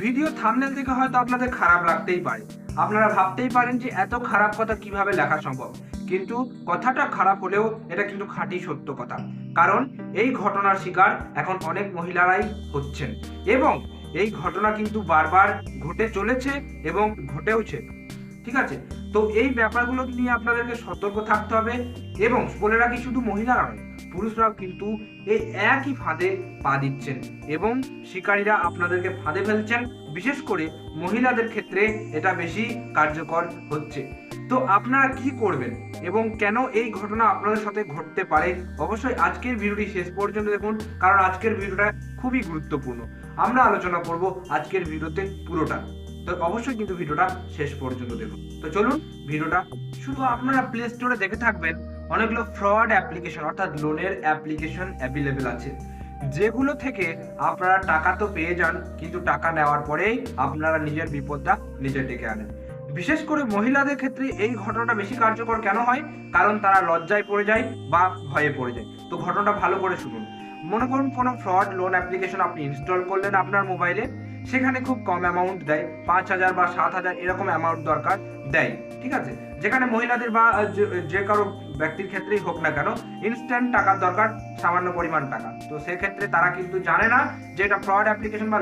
Video thumbnail থেকে হয়তো আপনাদের খারাপ লাগতেই পারে। আপনারা ভাবতেই পারেন যে এত খারাপ কথা কীভাবে লেখা সম্ভব। কিন্তু কথাটা খারাপ হলেও এটা কিন্তু খাঁটি সত্য কথা। কারণ এই ঘটনার শিকার এখন অনেক মহিলারাই হচ্ছেন। এবং এই ঘটনা কিন্তু বারবার ঘটে চলেছে এবং ঘটেওছে। ঠিক আছে? তো এই ব্যাপারগুলো নিয়ে আপনাদেরকে সতর্ক থাকতে হবে এবং বলে রাখি শুধু মহিলারা নয় পুরুষরাও কিন্তু এই একই ফাঁদে পা দিচ্ছেন এবং শিকারীরা আপনাদেরকে ফাঁদে ফেলছেন। বিশেষ করে মহিলাদের ক্ষেত্রে এটা বেশি কার্যকর হচ্ছে। তো আপনারা কি করবেন এবং কেন এই ঘটনা আপনাদের সাথে ঘটতে পারে? অবশ্যই আজকের ভিডিওটি শেষ পর্যন্ত দেখুন, কারণ আজকের ভিডিওটা খুবই গুরুত্বপূর্ণ। আমরা আলোচনা করব আজকের ভিডিওতে পুরোটা। তো অবশ্যই কিন্তু ভিডিওটা শেষ পর্যন্ত দেখুন। তো চলুন, ভিডিওটা শুধু আপনারা প্লে স্টোরে দেখে থাকবেন অনেকগুলো ফ্রড অ্যাপ্লিকেশন অর্থাৎ লোনের অ্যাপ্লিকেশন অ্যাভেলেবেল আছে। যেগুলো থেকে আপনারা টাকা তো পেয়ে যান, কিন্তু টাকা নেওয়ার পরেই আপনারা নিজের বিপদটা নিজে ডেকে আনেন। বিশেষ করে মহিলাদের ক্ষেত্রে এই ঘটনাটা বেশি কার্যকর কেন হয়? কারণ তারা লজ্জায় পড়ে যায় বা ভয়ে পড়ে যায়। তো ঘটনাটা ভালো করে শুনুন। মনে করুন কোনো ফ্রড লোন অ্যাপ্লিকেশন আপনি ইনস্টল করলেন আপনার মোবাইলে সেখানে খুব কম অ্যামাউন্ট দেয়, পাঁচ হাজার বা সাত হাজার এরকম অ্যামাউন্ট দরকার দেয়, ঠিক আছে? যেখানে মহিলাদের বা যে- কারও ব্যক্তির ক্ষেত্রেই হোক না কেন ইনস্ট্যান্ট টাকার দরকার, সামান্য পরিমাণ টাকা। তো সেক্ষেত্রে তারা কিন্তু জানে না যে এটা ফ্রড অ্যাপ্লিকেশন বা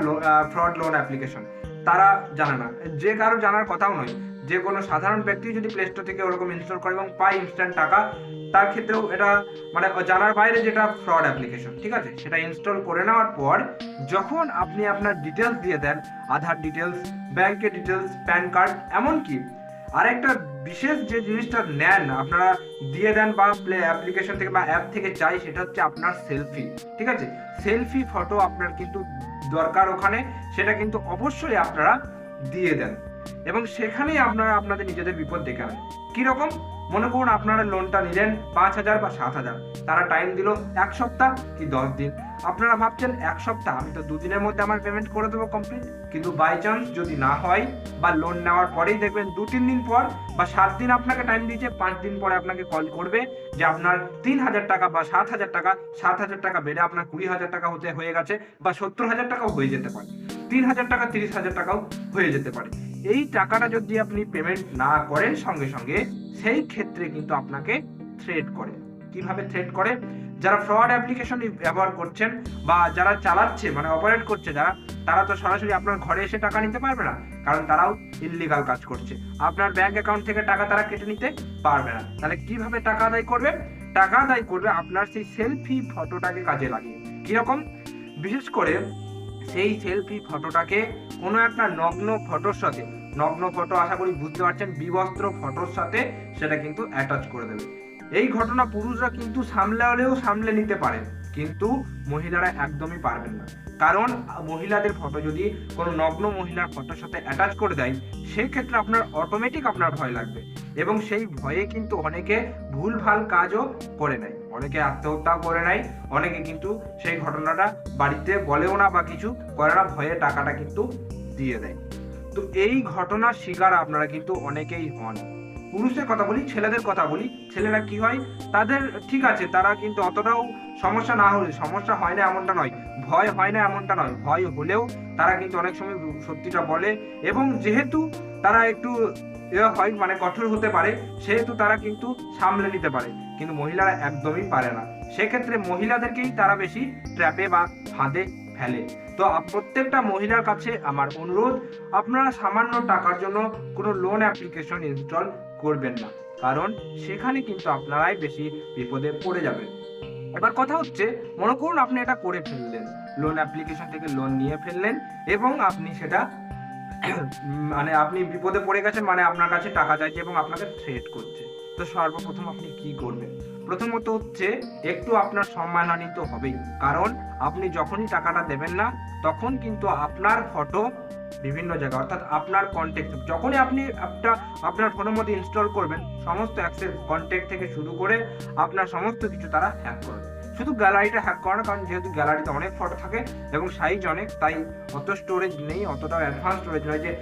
ফ্রড লোন অ্যাপ্লিকেশন তারা জানে না। যে কারও জানার কথাও নয়। যে কোনো সাধারণ ব্যক্তি যদি প্লে স্টোর থেকে ওরকম ইনস্টল করে এবং পায় ইনস্ট্যান্ট টাকা, তার ক্ষেত্রেও এটা মানে জানার বাইরে যেটা ফ্রড অ্যাপ্লিকেশন ঠিক আছে? সেটা ইনস্টল করে নেওয়ার পর, যখন আপনি আপনার ডিটেলস দিয়ে দেন, আধার ডিটেলস ব্যাংকের ডিটেলস প্যান কার্ড এমনকি আরেকটা বিশেষ যে জিনিসটা নেন, আপনারা দিয়ে দেন বা প্লে অ্যাপ্লিকেশন থেকে বা অ্যাপ থেকে চাই, সেটা হচ্ছে আপনার সেলফি ঠিক আছে? সেলফি ফটো আপনার কিন্তু দরকার ওখানে, সেটা কিন্তু অবশ্যই আপনারা দিয়ে দেন। এবং সেখানেই আপনারা আপনাদের নিজেদের বিপদ দেখাবেন কীরকম কীরকম? মনে করুন আপনারা লোনটা নিলেন পাঁচ হাজার বা সাত হাজার। তারা টাইম দিল এক সপ্তাহ কি দশ দিন। আপনারা ভাবছেন এক সপ্তাহ, আমি তো দুদিনের মধ্যে আমার পেমেন্ট করে দেবো কমপ্লিট কিন্তু বাই চান্স যদি না হয় বা লোন নেওয়ার পরেই দেখবেন দু, তিন দিন পর বা সাত দিন আপনাকে টাইম দিয়েছে, পাঁচ দিন পরে আপনাকে কল করবে যে আপনার তিন হাজার টাকা বা সাত হাজার টাকা, সাত হাজার টাকা বেড়ে আপনার কুড়ি হাজার টাকা হতে হয়ে গেছে বা সত্তর হাজার টাকাও হয়ে যেতে পারে। তিন হাজার টাকা তিরিশ হাজার টাকাও হয়ে যেতে পারে। এই টাকাটা যদি আপনি পেমেন্ট না করেন সঙ্গে সঙ্গে, সেই ক্ষেত্রে কিন্তু আপনাকে থ্রেড করে। কীভাবে থ্রেড করে? যারা ফ্রড অ্যাপ্লিকেশন ব্যবহার করছেন বা যারা চালাচ্ছে মানে অপারেট করছে, যারা, তারা তো সরাসরি আপনার ঘরে এসে টাকা নিতে পারবে না, কারণ তারাও ইললিগাল কাজ করছে। আপনার ব্যাংক অ্যাকাউন্ট থেকে টাকা তারা কেটে নিতে পারবে না। তাহলে কীভাবে টাকা আদায় করবে? টাকা আদায় করবে আপনার সেই সেলফি ফটোটাকে কাজে লাগিয়ে। কীরকম? বিশেষ করে সেই সেলফি ফটোটাকে কোনো একটা নগ্ন ফটোর সাথে, নগ্ন ফটো আশা করি বুঝতে পারছেন, বিবস্ত্র ফটোর সাথে সেটা কিন্তু অ্যাটাচ করে দেবে। এই ঘটনা পুরুষরা কিন্তু সামলালেও সামলে নিতে পারেন কিন্তু মহিলারা একদমই পারবেন না। কারণ মহিলাদের ফটো যদি কোনো নগ্ন মহিলার ফটোর সাথে অ্যাটাচ করে দেয়, সেক্ষেত্রে আপনার অটোমেটিক আপনার ভয় লাগবে। এবং সেই ভয়ে কিন্তু অনেকে ভুলভাল কাজও করে নেয়। অনেকে আত্মহত্যাও করে নেয় অনেকে কিন্তু সেই ঘটনাটা বাড়িতে বলেও না বা কিছু করে না, ভয়ে টাকাটা কিন্তু দিয়ে দেয়। তো এই ঘটনার শিকার আপনারা কিন্তু অনেকেই হন। পুরুষের কথা বলি, ছেলেদের কথা বলি, ছেলেরা কি হয়, তাদের ঠিক আছে, তারা কিন্তু অতটাও সমস্যা না হলে, সমস্যা হয় না এমনটা নয়, ভয় হয় না এমনটা নয়, ভয় হলেও তারা কিন্তু অনেক সময় সত্যিটা বলে এবং যেহেতু তারা একটু এ হয় মানে কঠোর হতে পারে, সেহেতু তারা কিন্তু সামলে নিতে পারে, কিন্তু মহিলারা একদমই পারে না। সেক্ষেত্রে মহিলাদেরকেই তারা বেশি ট্র্যাপে বা ফাঁদে ফেলে। তো প্রত্যেকটা মহিলার কাছে আমার অনুরোধ, আপনারা সামান্য টাকার জন্য কোনো লোন অ্যাপ্লিকেশন ইনস্টল করবেন না, কারণ সেখানে কিন্তু আপনারাই বেশি বিপদে পড়ে যাবেন। এবার কথা হচ্ছে, মনে করুন আপনি এটা করে ফেললেন লোন অ্যাপ্লিকেশন থেকে লোন নিয়ে ফেললেন, এবং আপনি সেটা মানে আপনি বিপদে পড়ে গেছেন মানে আপনার কাছে টাকা চাইছে এবং আপনাকে থ্রেট করছে। তো সর্বপ্রথম আপনি কি করবেন? প্রথমত হচ্ছে একটু আপনার সম্মানহানি তো হবেই। কারণ আপনি যখনই টাকাটা দেবেন না, তখন কিন্তু আপনার ফটো বিভিন্ন জায়গায়, অর্থাৎ আপনার কন্ট্যাক্ট যখনই আপনি একটা, আপনার ফোনের মধ্যে ইনস্টল করবেন, সমস্ত অ্যাক্সেস কন্ট্যাক্ট থেকে শুরু করে আপনার সমস্ত কিছু তারা হ্যাক করবে। শুধু গ্যালারিটা হ্যাক করে কারণ যেহেতু গ্যালারিতে অনেক ফটো থাকে এবং সাইজ অনেক, তাই অত স্টোরেজ নেই, অতটা অ্যাডভান্স স্টোরেজ নয় যে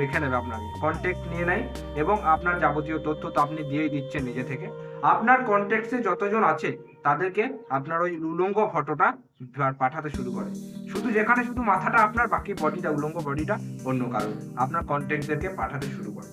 রেখে নেবে আপনাকে কন্ট্যাক্ট নিয়ে নেয় এবং আপনার যাবতীয় তথ্য তো আপনি দিয়েই দিচ্ছেন নিজে থেকে। আপনার কন্ট্যাক্টসে যতজন আছে, তাদেরকে আপনার ওই উলঙ্গ ফটোটা পাঠাতে শুরু করে। শুধু যেখানে শুধু মাথাটা, আপনার বাকি বডিটা উলঙ্গ বডিটা অন্য কারও। আপনার কন্টেন্টদেরকে পাঠাতে শুরু করে।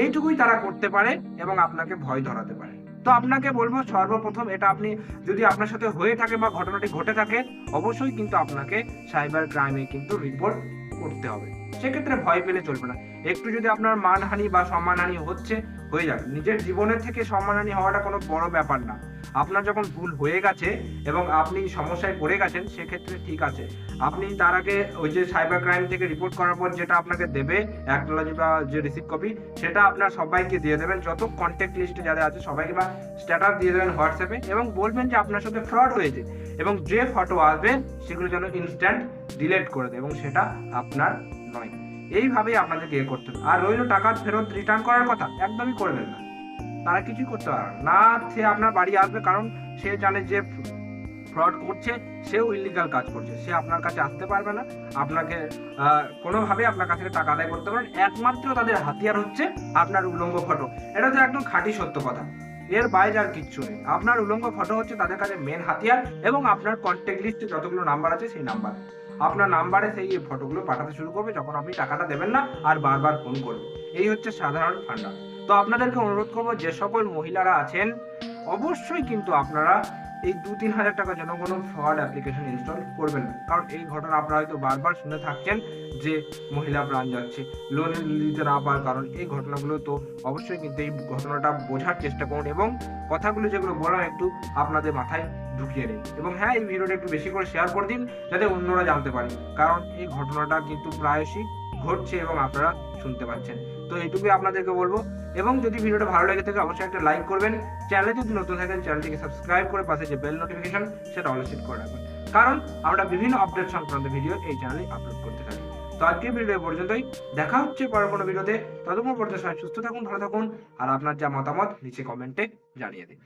এইটুকুই তারা করতে পারে এবং আপনাকে ভয় ধরাতে পারে। তো আপনাকে বলব সর্বপ্রথম এটা আপনি যদি আপনার সাথে হয়ে থাকে বা ঘটনাটি ঘটে থাকে, অবশ্যই কিন্তু আপনাকে সাইবার ক্রাইমে কিন্তু রিপোর্ট করতে হবে। সেক্ষেত্রে ভয় পেলে চলবে না। একটু যদি আপনার মানহানি বা সম্মানহানি হচ্ছে হয়ে যাক নিজের জীবনের থেকে সম্মানহানি হওয়াটা কোনো বড় ব্যাপার না। আপনার যখন ভুল হয়ে গেছে এবং আপনি সমস্যায় পড়ে গেছেন, সেক্ষেত্রে ঠিক আছে। আপনি তার আগে ওই যে সাইবার ক্রাইম থেকে রিপোর্ট করার পর যেটা আপনাকে দেবে অ্যাকনোলজি বা যে রিসিভ কপি সেটা আপনার সবাইকে দিয়ে দেবেন। যত কন্ট্যাক্ট লিস্টে যাদের আছে, সবাইকে বা স্ট্যাটাস দিয়ে দেবেন হোয়াটসঅ্যাপে এবং বলবেন যে আপনার সাথে ফ্রড হয়েছে এবং যে ফটো আসবে, সেগুলো যেন ইনস্ট্যান্ট ডিলিট করে দেয় এবং সেটা আপনার নয়। এইভাবেই আপনাদেরকে এ করতে হবে। আর রইল টাকা ফেরত রিটার্ন করার কথা, একদমই করবেন না। তারা কিছুই করতে পারবে না। সে আপনার বাড়ি আসবে কারণ সে জানে যে ফ্রড করছে, সেও ইলিগাল কাজ করছে। সে আপনার কাছে আসতে পারবে না। আপনাকে কোনোভাবে আপনার কাছ থেকে টাকা আদায় করতে পারেন একমাত্র তাদের হাতিয়ার হচ্ছে আপনার উলঙ্গ ফটো। এটা তো একদম খাঁটি সত্য কথা। এর বাইরে আর কিচ্ছু নেই। আপনার উলঙ্গ ফটো হচ্ছে তাদের কাছে মেন হাতিয়ার এবং আপনার কন্ট্যাক্ট লিস্টে যতগুলো নাম্বার আছে সেই নাম্বার আপনার নাম্বারে সেই ফটোগুলো পাঠাতে শুরু করবে যখন আপনি টাকাটা দেবেন না আর বারবার ফোন করবে। এই হচ্ছে সাধারণ ফান্ডা। তো আপনাদেরকে অনুরোধ করব, যে সকল মহিলারা আছেন, অবশ্যই কিন্তু আপনারা এই দু তিন হাজার টাকা জন্য কোনো ফ্রড অ্যাপ্লিকেশন ইনস্টল করবেন না। কারণ এই ঘটনা আপনারা হয়তো বারবার শুনে থাকছেন যে মহিলা প্রাণ যাচ্ছে লোন নিতে না পারার কারণ। এই ঘটনাগুলো তো অবশ্যই কিন্তু এই ঘটনাটা বোঝার চেষ্টা করুন এবং কথাগুলো যেগুলো বললাম একটু আপনাদের মাথায় ঢুকিয়ে নিন এবং হ্যাঁ এই ভিডিওটা একটু বেশি করে শেয়ার করে দিন, যাতে অন্যরা জানতে পারে। কারণ এই ঘটনাটা কিন্তু প্রায়শই ঘটছে এবং আপনারা শুনতে পাচ্ছেন। তো এইটুকুই আপনাদেরকে বলব। এবং যদি ভিডিওটা ভালো লেগে থাকে, অবশ্যই একটা লাইক করবেন। চ্যানেলে যদি নতুন থাকেন চ্যানেলটিকে সাবস্ক্রাইব করে পাশে যে বেল নোটিফিকেশন সেটা অল সেট করে রাখবেন। কারণ আমরা বিভিন্ন আপডেট সংক্রান্ত ভিডিও এই চ্যানেলে আপলোড করতে থাকি। তো আজকের ভিডিও পর্যন্তই। দেখা হচ্ছে পরের কোনো ভিডিওতে ততক্ষণ পর্যন্ত সবাই সুস্থ থাকুন, ভালো থাকুন। আর আপনার যা মতামত, নিচে কমেন্টে জানিয়ে দিন।